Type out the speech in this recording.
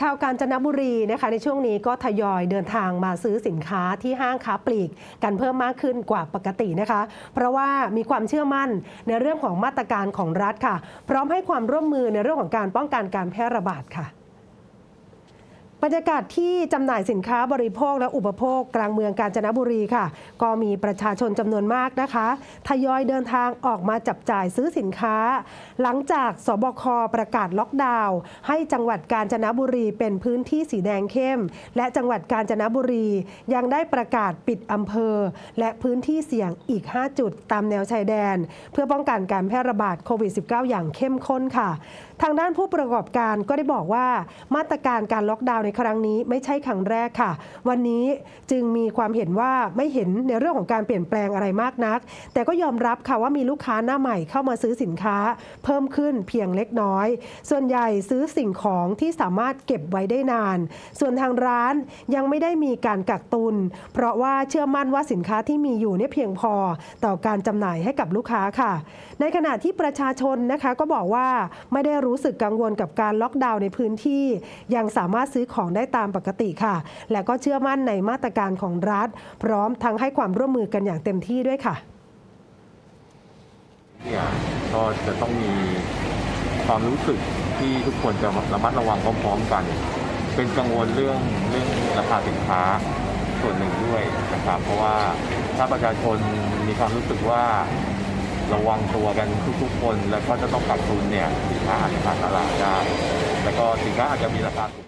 ชาวกาญจนบุรีนะคะในช่วงนี้ก็ทยอยเดินทางมาซื้อสินค้าที่ห้างค้าปลีก กันเพิ่มมากขึ้นกว่าปกตินะคะ เพราะว่ามีความเชื่อมั่นในเรื่องของมาตรการของรัฐค่ะ พร้อมให้ความร่วมมือในเรื่องของการป้องกันการแพร่ระบาดค่ะ บรรยากาศที่จำหน่ายสินค้าบริโภคและอุปโภคกลางเมืองกาญจนบุรีค่ะ ก็มีประชาชนจำนวนมากนะคะ ทยอยเดินทางออกมาจับจ่ายซื้อสินค้า หลังจากสบคประกาศล็อกดาวน์ให้จังหวัดกาญจนบุรีเป็นพื้นที่สีแดงเข้ม และจังหวัดกาญจนบุรียังได้ประกาศปิดอำเภอ และพื้นที่เสี่ยงอีก 5 จุดตามแนวชายแดน เพื่อป้องกันการแพร่ระบาดโควิด -19 อย่างเข้มข้นค่ะ ทางด้านผู้ประกอบการก็ได้บอกว่ามาตรการการล็อกดาวน์ในครั้งนี้ไม่ใช่ครั้งแรกค่ะ วันนี้จึงมีความเห็นว่าไม่เห็นในเรื่องของการเปลี่ยนแปลงอะไรมากนัก แต่ก็ยอมรับค่ะว่ามีลูกค้าหน้าใหม่เข้ามาซื้อสินค้า เพิ่มขึ้นเพียงเล็กน้อย ส่วนใหญ่ซื้อสิ่งของที่สามารถเก็บไว้ได้นาน ส่วนทางร้านยังไม่ได้มีการกักตุน เพราะว่าเชื่อมั่นว่าสินค้าที่มีอยู่เนี่ยเพียงพอต่อการจำหน่ายให้กับลูกค้าค่ะ ในขณะที่ประชาชนนะคะก็บอกว่าไม่ได้รู้สึกกังวลกับการล็อกดาวน์ในพื้นที่ ยังสามารถซื้อของได้ตามปกติค่ะ และก็เชื่อมั่นในมาตรการของรัฐ พร้อมทั้งให้ความร่วมมือกันอย่างเต็มที่ด้วยค่ะเนี่ยก็จะต้องมีความรู้สึกที่ทุกคนจะระมัดระวังพร้อมๆกัน เป็นกังวลเรื่องเรื่องราคาสินค้าส่วนหนึ่งด้วยนะครับ เพราะว่าถ้าประชาชนมีความรู้สึกว่าระวังตัวกันทุกๆคน แล้วก็จะต้องกักตุนเนี่ยสินค้าอาจจะขาดตลาดได้แล้วก็สินค้าอาจจะมีราคาถูก